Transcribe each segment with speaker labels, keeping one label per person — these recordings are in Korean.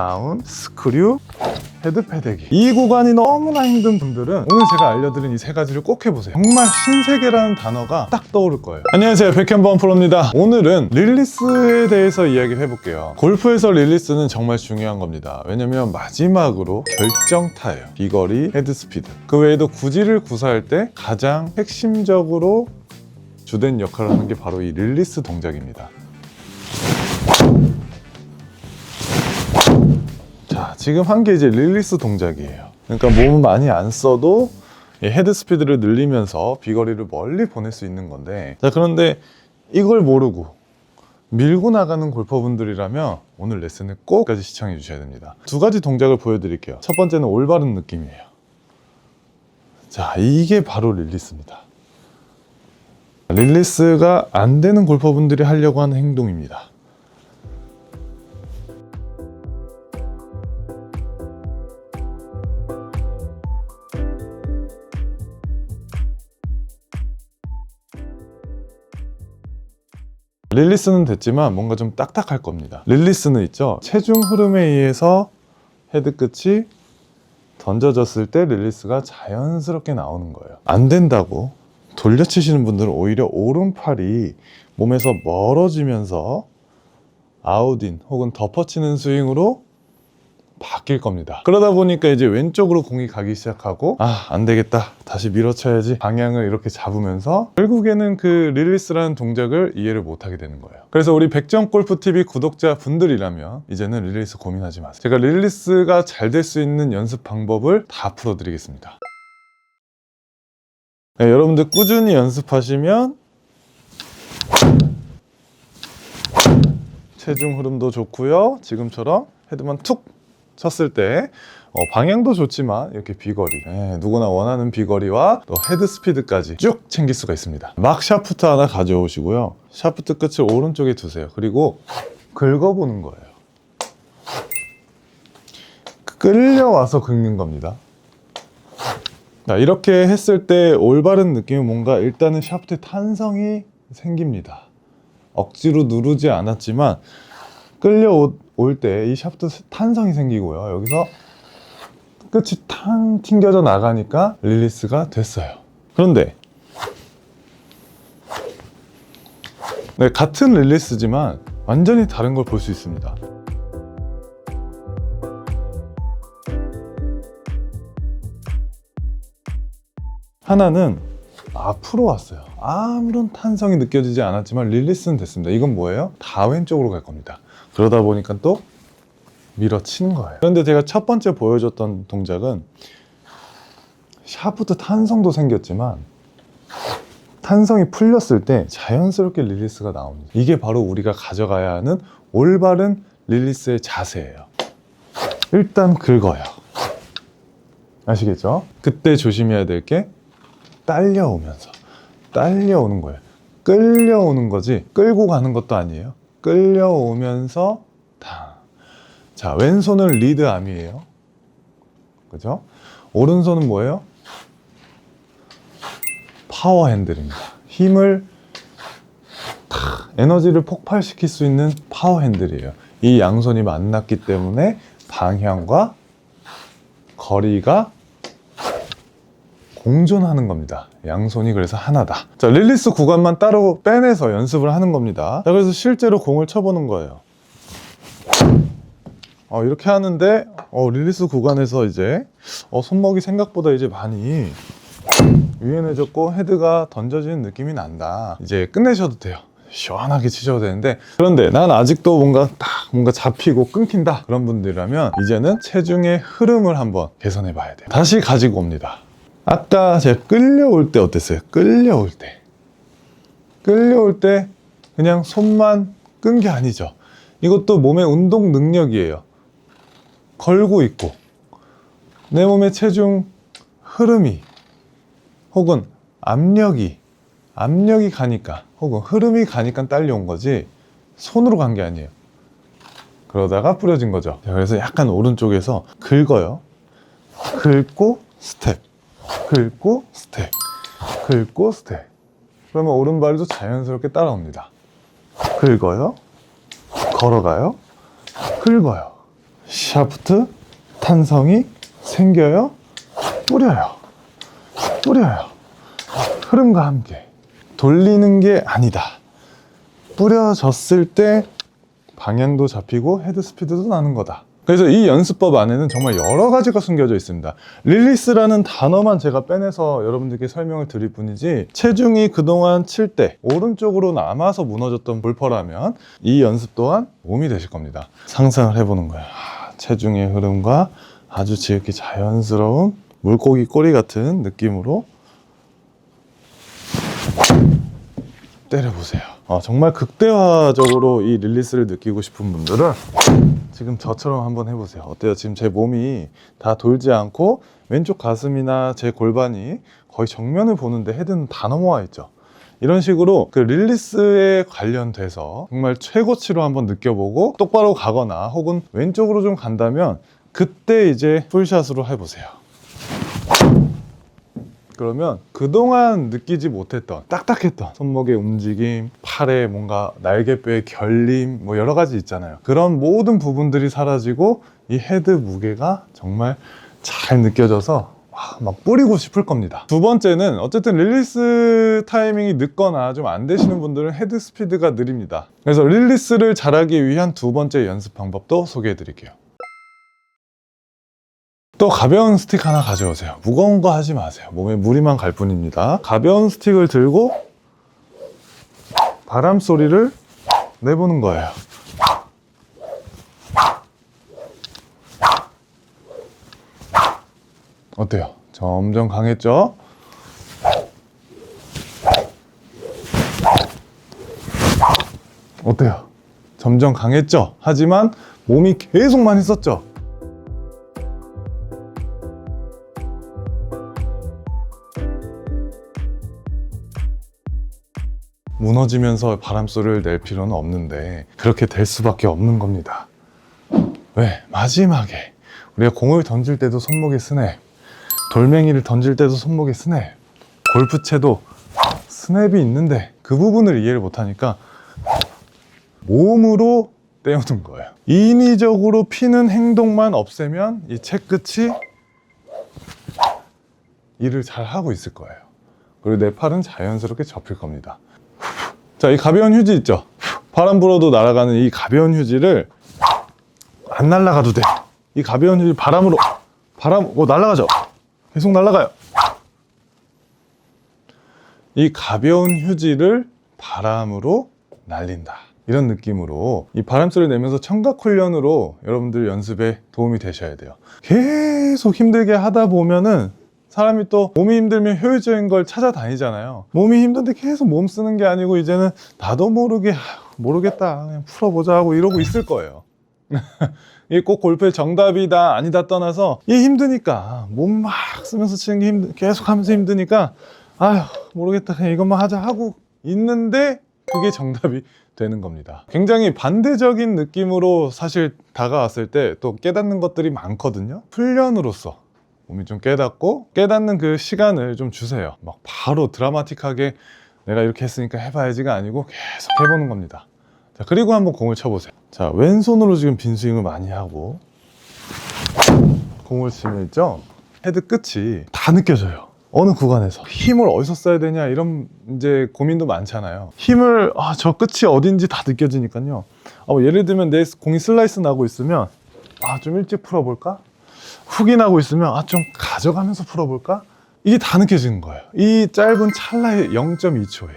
Speaker 1: 다운, 스크류, 헤드 패대기. 이 구간이 너무나 힘든 분들은 오늘 제가 알려드린 이 세 가지를 꼭 해보세요. 정말 신세계라는 단어가 딱 떠오를 거예요. 안녕하세요. 백현범 프로입니다. 오늘은 릴리스에 대해서 이야기를 해볼게요. 골프에서 릴리스는 정말 중요한 겁니다. 왜냐면 마지막으로 결정 타예요. 비거리, 헤드 스피드. 그 외에도 구질을 구사할 때 가장 핵심적으로 주된 역할을 하는 게 바로 이 릴리스 동작입니다. 지금 한 게 이제 릴리스 동작이에요. 그러니까 몸을 많이 안 써도 이 헤드 스피드를 늘리면서 비거리를 멀리 보낼 수 있는 건데. 자, 그런데 이걸 모르고 밀고 나가는 골퍼분들이라면 오늘 레슨을 꼭까지 시청해 주셔야 됩니다. 두 가지 동작을 보여드릴게요. 첫 번째는 올바른 느낌이에요. 자, 이게 바로 릴리스입니다. 릴리스가 안 되는 골퍼분들이 하려고 하는 행동입니다. 릴리스는 됐지만 뭔가 좀 딱딱할 겁니다. 릴리스는 있죠. 체중 흐름에 의해서 헤드 끝이 던져졌을 때 릴리스가 자연스럽게 나오는 거예요. 안 된다고 돌려치시는 분들은 오히려 오른팔이 몸에서 멀어지면서 아웃인 혹은 덮어치는 스윙으로 바뀔 겁니다. 그러다 보니까 이제 왼쪽으로 공이 가기 시작하고 아, 안 되겠다. 다시 밀어쳐야지. 방향을 이렇게 잡으면서 결국에는 그 릴리스라는 동작을 이해를 못 하게 되는 거예요. 그래서 우리 백점 골프 TV 구독자 분들이라면 이제는 릴리스 고민하지 마세요. 제가 릴리스가 잘 될 수 있는 연습 방법을 다 풀어 드리겠습니다. 네, 여러분들 꾸준히 연습하시면 체중 흐름도 좋고요. 지금처럼 헤드만 툭 쳤을 때 어, 방향도 좋지만 이렇게 비거리 예, 누구나 원하는 비거리와 또 헤드 스피드까지 쭉 챙길 수가 있습니다. 막 샤프트 하나 가져오시고요. 샤프트 끝을 오른쪽에 두세요. 그리고 긁어보는 거예요. 끌려와서 긁는 겁니다. 자, 이렇게 했을 때 올바른 느낌은 뭔가 일단은 샤프트 탄성이 생깁니다. 억지로 누르지 않았지만 끌려 올 때 이 샤프트 탄성이 생기고요. 여기서 끝이 탕 튕겨져 나가니까 릴리스가 됐어요. 그런데 네, 같은 릴리스지만 완전히 다른 걸 볼 수 있습니다. 하나는 앞으로 왔어요. 아무런 탄성이 느껴지지 않았지만 릴리스는 됐습니다. 이건 뭐예요? 다 왼쪽으로 갈 겁니다. 그러다 보니까 또 밀어치는 거예요. 그런데 제가 첫 번째 보여줬던 동작은 샤프트 탄성도 생겼지만 탄성이 풀렸을 때 자연스럽게 릴리스가 나옵니다. 이게 바로 우리가 가져가야 하는 올바른 릴리스의 자세예요. 일단 긁어요. 아시겠죠? 그때 조심해야 될 게 딸려오면서 딸려오는 거예요. 끌려오는 거지 끌고 가는 것도 아니에요. 끌려오면서 다. 자, 왼손은 리드 암이에요. 그죠? 오른손은 뭐예요? 파워 핸들입니다. 힘을 탁, 에너지를 폭발시킬 수 있는 파워 핸들이에요. 이 양손이 만났기 때문에 방향과 거리가 공존하는 겁니다. 양손이 그래서 하나다. 자, 릴리스 구간만 따로 빼내서 연습을 하는 겁니다. 자, 그래서 실제로 공을 쳐보는 거예요. 어, 이렇게 하는데, 어, 릴리스 구간에서 이제, 어, 손목이 생각보다 이제 많이 유연해졌고, 헤드가 던져지는 느낌이 난다. 이제 끝내셔도 돼요. 시원하게 치셔도 되는데 그런데 난 아직도 뭔가 딱 뭔가 잡히고 끊긴다 그런 분들이라면 이제는 체중의 흐름을 한번 개선해 봐야 돼요 다시 가지고 옵니다 아까 제가 끌려올 때 어땠어요? 끌려올 때. 끌려올 때 그냥 손만 끈 게 아니죠. 이것도 몸의 운동 능력이에요. 걸고 있고, 내 몸의 체중 흐름이, 혹은 압력이, 압력이 가니까, 혹은 흐름이 가니까 딸려온 거지, 손으로 간 게 아니에요. 그러다가 뿌려진 거죠. 그래서 약간 오른쪽에서 긁어요. 긁고 스텝. 긁고 스텝 긁고 스텝 그러면 오른발도 자연스럽게 따라옵니다 긁어요 걸어가요 긁어요 샤프트 탄성이 생겨요. 뿌려요. 뿌려요. 흐름과 함께 돌리는 게 아니다. 뿌려졌을 때 방향도 잡히고 헤드 스피드도 나는 거다. 그래서 이 연습법 안에는 정말 여러 가지가 숨겨져 있습니다. 릴리스라는 단어만 제가 빼내서 여러분들께 설명을 드릴 뿐이지 체중이 그동안 칠 때 오른쪽으로 남아서 무너졌던 볼퍼라면 이 연습 또한 도움이 되실 겁니다. 상상을 해보는 거예요. 아, 체중의 흐름과 아주 지극히 자연스러운 물고기 꼬리 같은 느낌으로 때려보세요. 어, 정말 극대화적으로 이 릴리스를 느끼고 싶은 분들은 지금 저처럼 한번 해보세요. 어때요? 지금 제 몸이 다 돌지 않고 왼쪽 가슴이나 제 골반이 거의 정면을 보는데 헤드는 다 넘어와 있죠. 이런 식으로 그 릴리스에 관련돼서 정말 최고치로 한번 느껴보고 똑바로 가거나 혹은 왼쪽으로 좀 간다면 그때 이제 풀샷으로 해보세요. 그러면 그동안 느끼지 못했던 딱딱했던 손목의 움직임, 팔의 뭔가 날개뼈의 결림 뭐 여러 가지 있잖아요. 그런 모든 부분들이 사라지고 이 헤드 무게가 정말 잘 느껴져서 와, 막 뿌리고 싶을 겁니다. 두 번째는 어쨌든 릴리스 타이밍이 늦거나 좀 안 되시는 분들은 헤드 스피드가 느립니다. 그래서 릴리스를 잘하기 위한 두 번째 연습 방법도 소개해 드릴게요. 또 가벼운 스틱 하나 가져오세요. 무거운 거 하지 마세요. 몸에 무리만 갈 뿐입니다. 가벼운 스틱을 들고 바람 소리를 내보는 거예요. 어때요? 점점 강했죠? 어때요? 점점 강했죠? 하지만 몸이 계속 많이 썼죠? 무너지면서 바람소리를 낼 필요는 없는데 그렇게 될 수밖에 없는 겁니다. 왜? 마지막에 우리가 공을 던질 때도 손목에 스냅, 돌멩이를 던질 때도 손목에 스냅, 골프채도 스냅이 있는데 그 부분을 이해를 못하니까 몸으로 떼우는 거예요. 인위적으로 피는 행동만 없애면 이 채 끝이 일을 잘 하고 있을 거예요. 그리고 내 팔은 자연스럽게 접힐 겁니다. 자, 이 가벼운 휴지 있죠? 바람 불어도 날아가는 이 가벼운 휴지를 안 날아가도 돼. 이 가벼운 휴지 바람으로 바람 어 날아가죠. 계속 날아가요. 이 가벼운 휴지를 바람으로 날린다. 이런 느낌으로 이 바람 소리를 내면서 청각 훈련으로 여러분들 연습에 도움이 되셔야 돼요. 계속 힘들게 하다 보면은 사람이 또 몸이 힘들면 효율적인 걸 찾아다니잖아요. 몸이 힘든데 계속 몸 쓰는 게 아니고 이제는 나도 모르게 아휴, 모르겠다 그냥 풀어보자 하고 이러고 있을 거예요. 이게 꼭 골프의 정답이다 아니다 떠나서 이게 힘드니까 몸 막 쓰면서 치는 게 힘들 계속 하면서 힘드니까 아휴 모르겠다 그냥 이것만 하자 하고 있는데 그게 정답이 되는 겁니다. 굉장히 반대적인 느낌으로 사실 다가왔을 때 또 깨닫는 것들이 많거든요. 훈련으로서 몸이 좀 깨닫고 깨닫는 그 시간을 좀 주세요. 막 바로 드라마틱하게 내가 이렇게 했으니까 해봐야지가 아니고 계속 해보는 겁니다. 자, 그리고 한번 공을 쳐보세요. 자, 왼손으로 지금 빈 스윙을 많이 하고 공을 치면 있죠? 헤드 끝이 다 느껴져요. 어느 구간에서 힘을 어디서 써야 되냐 이런 이제 고민도 많잖아요. 힘을 아, 저 끝이 어딘지 다 느껴지니까요. 아, 뭐 예를 들면 내 공이 슬라이스 나고 있으면 아, 좀 일찍 풀어볼까? 훅이 나고 있으면 아, 좀 가져가면서 풀어볼까? 이게 다 느껴지는 거예요. 이 짧은 찰나의 0.2초에.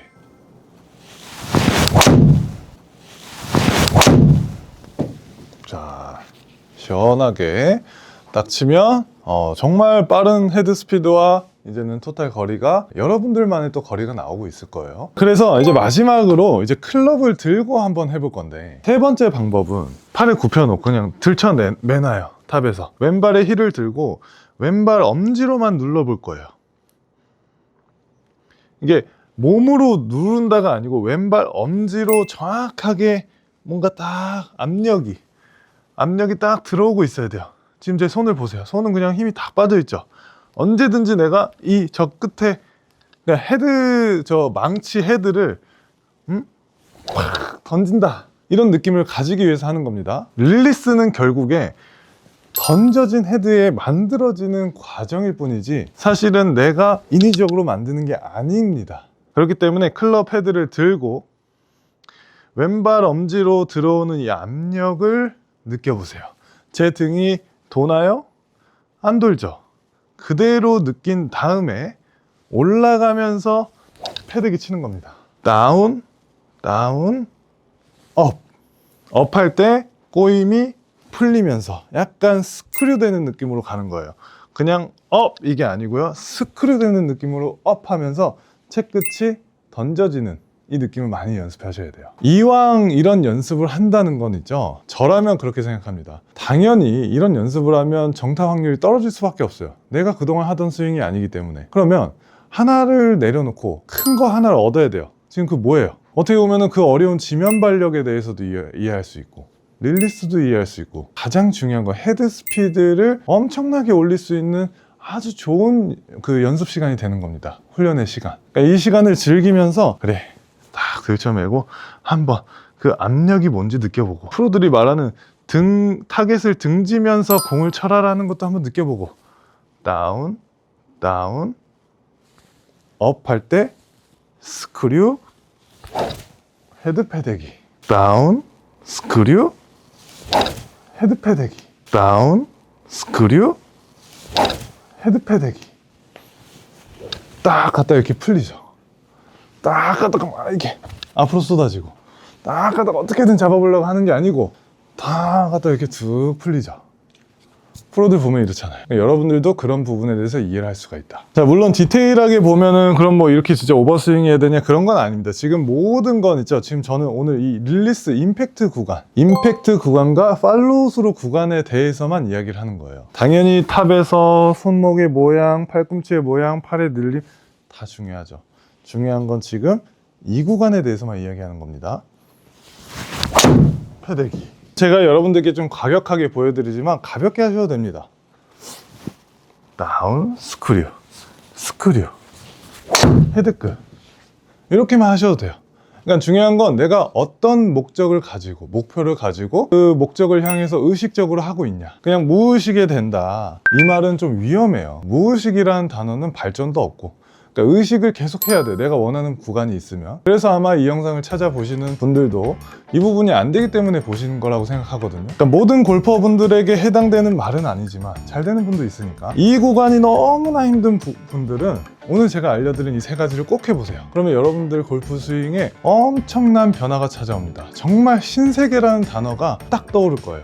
Speaker 1: 자, 시원하게 딱 치면 어, 정말 빠른 헤드 스피드와 이제는 토탈 거리가 여러분들만의 또 거리가 나오고 있을 거예요. 그래서 이제 마지막으로 이제 클럽을 들고 한번 해볼 건데 세 번째 방법은 팔을 굽혀놓고 그냥 들쳐매놔요 탑에서 왼발에 힐을 들고 왼발 엄지로만 눌러볼 거예요. 이게 몸으로 누른다가 아니고 왼발 엄지로 정확하게 뭔가 딱 압력이 압력이 딱 들어오고 있어야 돼요. 지금 제 손을 보세요. 손은 그냥 힘이 다 빠져 있죠. 언제든지 내가 이 저 끝에 그러니까 헤드 저 망치 헤드를 음? 확 던진다 이런 느낌을 가지기 위해서 하는 겁니다. 릴리스는 결국에 던져진 헤드에 만들어지는 과정일 뿐이지 사실은 내가 인위적으로 만드는 게 아닙니다. 그렇기 때문에 클럽 헤드를 들고 왼발 엄지로 들어오는 이 압력을 느껴보세요. 제 등이 도나요? 안 돌죠? 그대로 느낀 다음에 올라가면서 패드기 치는 겁니다. 다운, 다운, 업. 업할 때 꼬임이 풀리면서 약간 스크류 되는 느낌으로 가는 거예요. 그냥 업 이게 아니고요. 스크류 되는 느낌으로 업 하면서 채 끝이 던져지는 이 느낌을 많이 연습하셔야 돼요. 이왕 이런 연습을 한다는 건 있죠. 저라면 그렇게 생각합니다. 당연히 이런 연습을 하면 정타 확률이 떨어질 수밖에 없어요. 내가 그동안 하던 스윙이 아니기 때문에. 그러면 하나를 내려놓고 큰 거 하나를 얻어야 돼요. 지금 그 뭐예요? 어떻게 보면 그 어려운 지면 발력에 대해서도 이해, 이해할 수 있고 릴리스도 이해할 수 있고 가장 중요한 건 헤드 스피드를 엄청나게 올릴 수 있는 아주 좋은 그 연습 시간이 되는 겁니다. 훈련의 시간. 그러니까 이 시간을 즐기면서 그래 딱 들쳐매고 한번 그 압력이 뭔지 느껴보고 프로들이 말하는 등 타겟을 등지면서 공을 쳐라라는 것도 한번 느껴보고 다운 다운 업 할 때 스크류 헤드 패대기 다운 스크류 헤드 패대기. 다운 스크류 헤드 패대기. 딱 갖다 이렇게 풀리죠. 딱 갖다가 막 이렇게 앞으로 쏟아지고. 딱 갖다가 어떻게든 잡아보려고 하는 게 아니고 다 갖다 이렇게 툭 풀리죠 프로들 보면 이렇잖아요. 그러니까 여러분들도 그런 부분에 대해서 이해를 할 수가 있다. 자, 물론 디테일하게 보면은 그럼 뭐 이렇게 진짜 오버스윙 해야 되냐 그런 건 아닙니다. 지금 모든 건 있죠. 지금 저는 오늘 이 릴리스 임팩트 구간, 임팩트 구간과 팔로우스루 구간에 대해서만 이야기를 하는 거예요. 당연히 탑에서 손목의 모양, 팔꿈치의 모양, 팔의 늘림 다 중요하죠. 중요한 건 지금 이 구간에 대해서만 이야기하는 겁니다. 패대기. 제가 여러분들께 좀 과격하게 보여드리지만 가볍게 하셔도 됩니다. 다운, 스크류, 스크류, 헤드끝. 이렇게만 하셔도 돼요. 그러니까 중요한 건 내가 어떤 목적을 가지고, 목표를 가지고 그 목적을 향해서 의식적으로 하고 있냐. 그냥 무의식에 된다. 이 말은 좀 위험해요. 무의식이라는 단어는 발전도 없고, 그러니까 의식을 계속 해야 돼. 내가 원하는 구간이 있으면. 그래서 아마 이 영상을 찾아보시는 분들도 이 부분이 안 되기 때문에 보시는 거라고 생각하거든요. 그러니까 모든 골퍼분들에게 해당되는 말은 아니지만 잘 되는 분도 있으니까 이 구간이 너무나 힘든 부- 분들은 오늘 제가 알려드린 이 세 가지를 꼭 해보세요. 그러면 여러분들 골프 스윙에 엄청난 변화가 찾아옵니다. 정말 신세계라는 단어가 딱 떠오를 거예요.